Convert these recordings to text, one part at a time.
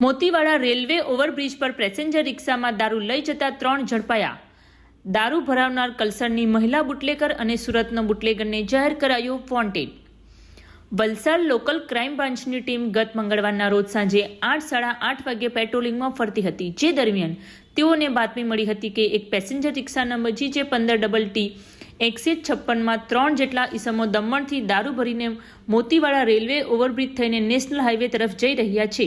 Motiwada railway overbridge પર passenger રિક્ષામાં દારૂ લઈ જતા ત્રણ ઝડપાયા. દારૂ ભરાવનાર કલસરની મહિલા બુટલેકર અને સુરતનો બુટલેગરને જાહેર કરાયો વોન્ટેડ. વલસાડ લોકલ ક્રાઇમ બ્રાન્ચની ટીમ ગત મંગળવારના રોજ સાંજે આઠ સાડા આઠ વાગ્યે પેટ્રોલિંગમાં ફરતી હતી. જે દરમિયાન તેઓને બાતમી મળી હતી કે એક પેસેન્જર રિક્ષા નંબર જી પંદર ડબલ ટી એકસો છપ્પનમાં ત્રણ જેટલા ઈસમો દમણથી દારૂ ભરીને મોતીવાડા રેલવે ઓવરબ્રિજ થઈને નેશનલ હાઈવે તરફ જઈ રહ્યા છે.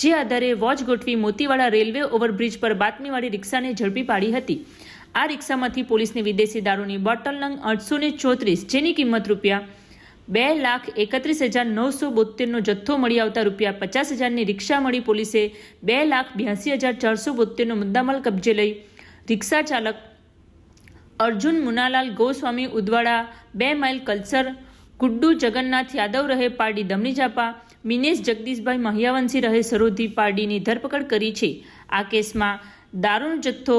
જે આધારે વોચ ગોઠવી મોતીવાડા રેલવે ઓવરબ્રિજ પર બાતમીવાળી રિક્ષાને ઝડપી પાડી હતી. આ રિક્ષામાંથી પોલીસને વિદેશી દારૂની બોટલ નંગ આઠસો ને ચોત્રીસ, જેની કિંમત રૂપિયા બે લાખ એકત્રીસ હજાર નવસો બોતેરનો જથ્થો મળી આવતા રૂપિયા પચાસ હજારની રિક્ષા મળી પોલીસે બે લાખ બ્યાસી હજાર ચારસો બોતેરનો મુદ્દામાલ કબજે લઈ રિક્ષા ચાલક અર્જુન મુનાલાલ ગોસ્વામી ઉદવાડા, બે માઇલ કલ્સર ગુડ્ડુ જગન્નાથ યાદવ રહે પારડી દમણી ચાપા મિનેશ જગદીશભાઈ મહિયાવંશી રહે સરોધી પારડીની ધરપકડ કરી છે. આ કેસમાં દારૂનો જથ્થો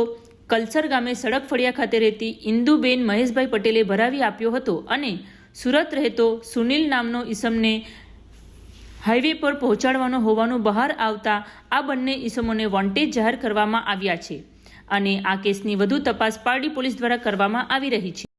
કલ્સર ગામે સડક ફળિયા ખાતે રહેતી ઇન્દુબેન મહેશભાઈ પટેલે ભરાવી આપ્યો હતો અને સુરત રહેતો સુનિલ નામનો ઈસમને હાઈવે પર પહોંચાડવાનો હોવાનું બહાર આવતા આ બંને ઈસમોને વોન્ટેજ જાહેર કરવામાં આવ્યા છે. અને આ કેસની વધુ તપાસ પારડી પોલીસ દ્વારા કરવામાં આવી રહી છે.